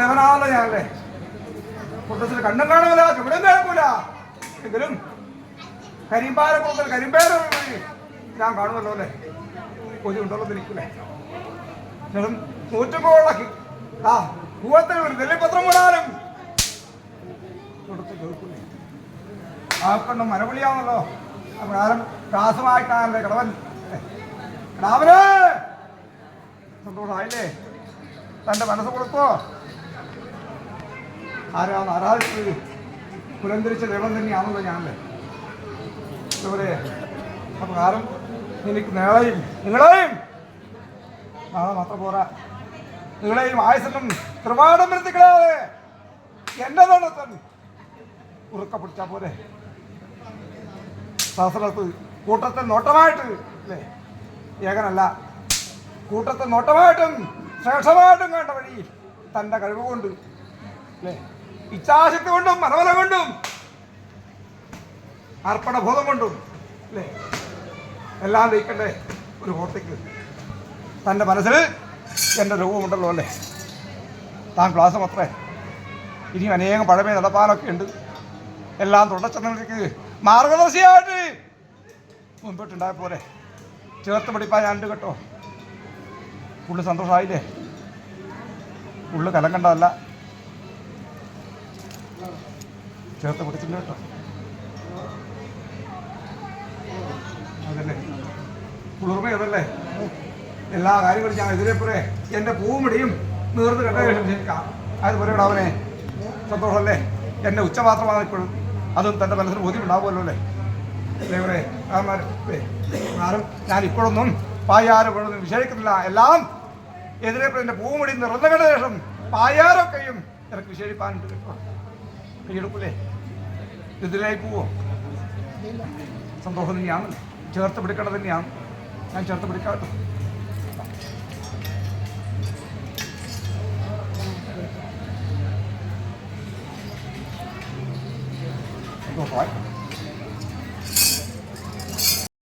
ദേവനാണല്ലോ ഞാനല്ലേ കുട്ടത്തിൽ കണ്ണും കാണൂല ചുവടും കേൾക്കൂല. എങ്കിലും കരിമ്പാര കൂടുതൽ കരിമ്പേര ഞാൻ കാണുമല്ലോ അല്ലേ? കൊതി ഉണ്ടല്ലോ തിരിക്കൂലേ ചെറും നൂറ്റുപോള ആ പൂവത്തിൽ ഒരു നെല്ലിപത്രം കൂടാനും കൊടുത്ത് കേൾക്കൂലേ? ആ കണ്ണ് മരവിളിയാണല്ലോ. പ്രകാരം ദാസമായിട്ടാണല്ലേ കടവൻ. കടാവന്! സന്തോഷമായില്ലേ തന്റെ മനസ്സ് കൊടുത്തോ? ആരാണ്? ആരാധിച്ചത് പുരന്തരിച്ച ദൈവം തന്നെയാണല്ലോ ഞാനല്ലേ ഇതുപോലെ കാരണം എനിക്ക് നിങ്ങളെയും നിങ്ങളെയും നാളെ മാത്രം പോരാ. നിങ്ങളെയും ആയുസനും ത്രിവാടമ്പരത്തിക്കളാതെ എന്റെ നടത്തൻ ഉറുക്ക പിടിച്ചാ പോലെ സഹസ്രത്ത് കൂട്ടത്തെ നോട്ടമായിട്ട് അല്ലേ? ഏകനല്ല കൂട്ടത്തെ നോട്ടമായിട്ടും ശ്രേഷ്ഠമായിട്ടും കണ്ട വഴി തന്റെ കഴിവ് കൊണ്ട് അല്ലേ? ഇച്ഛാശക്തി കൊണ്ടും മനോബലം കൊണ്ടും അർപ്പണബോധം കൊണ്ടും അല്ലേ? എല്ലാം ലയിക്കണ്ടേ ഒരു ഓർത്തേക്ക് തന്റെ മനസ്സിൽ എന്റെ രൂപമുണ്ടല്ലോ അല്ലേ? താൻ ക്ലാസ് മാത്രമേ ഇനിയും അനേകം പഴമേ നടപ്പാനൊക്കെ ഉണ്ട്. എല്ലാം തുടച്ചെന്നവർക്ക് മാർഗദർശിയായിട്ട് മുൻപോട്ടുണ്ടായ പോലെ. ചേർത്ത് പഠിപ്പാൻ ഞാനുണ്ട് കേട്ടോ. ഉള്ളു സന്തോഷമായില്ലേ ഉള്ളു കലങ്കണ്ടതല്ല ചേർത്ത് പിടിച്ചിട്ടുണ്ട് കേട്ടോ. അതല്ലേ? കുളിർമ അതല്ലേ? എല്ലാ കാര്യങ്ങളും ഞാൻ എതിരെ പോലെ എന്റെ പൂമിടിയും നീർന്ന് കണ്ട ശേഷം അതുപോലെ അവനെ സന്തോഷമല്ലേ? എന്നെ ഉച്ചപാത്രമാണ് ഇപ്പോഴും അതും തന്റെ മനസ്സിന് ബോധ്യമുണ്ടാവുമല്ലോ അല്ലേ? ഇതേപോലെ ആരും ഞാൻ ഇപ്പോഴൊന്നും പായാരം കൊണ്ടൊന്നും വിശേഷിക്കുന്നില്ല എല്ലാം എതിരെ എന്റെ പൂമുടി നിറഞ്ഞ ശേഷം പായാരൊക്കെയും എനിക്ക് വിശേഷിപ്പാനുണ്ട് കേട്ടോ. കൈയെടുക്കൂലേ ഇതിലായി പോവോ? സന്തോഷം തന്നെയാണ്. ചേർത്ത് പിടിക്കേണ്ടത് തന്നെയാണ്. ഞാൻ ചേർത്ത് പിടിക്കാട്ടോ. സന്തോഷമായി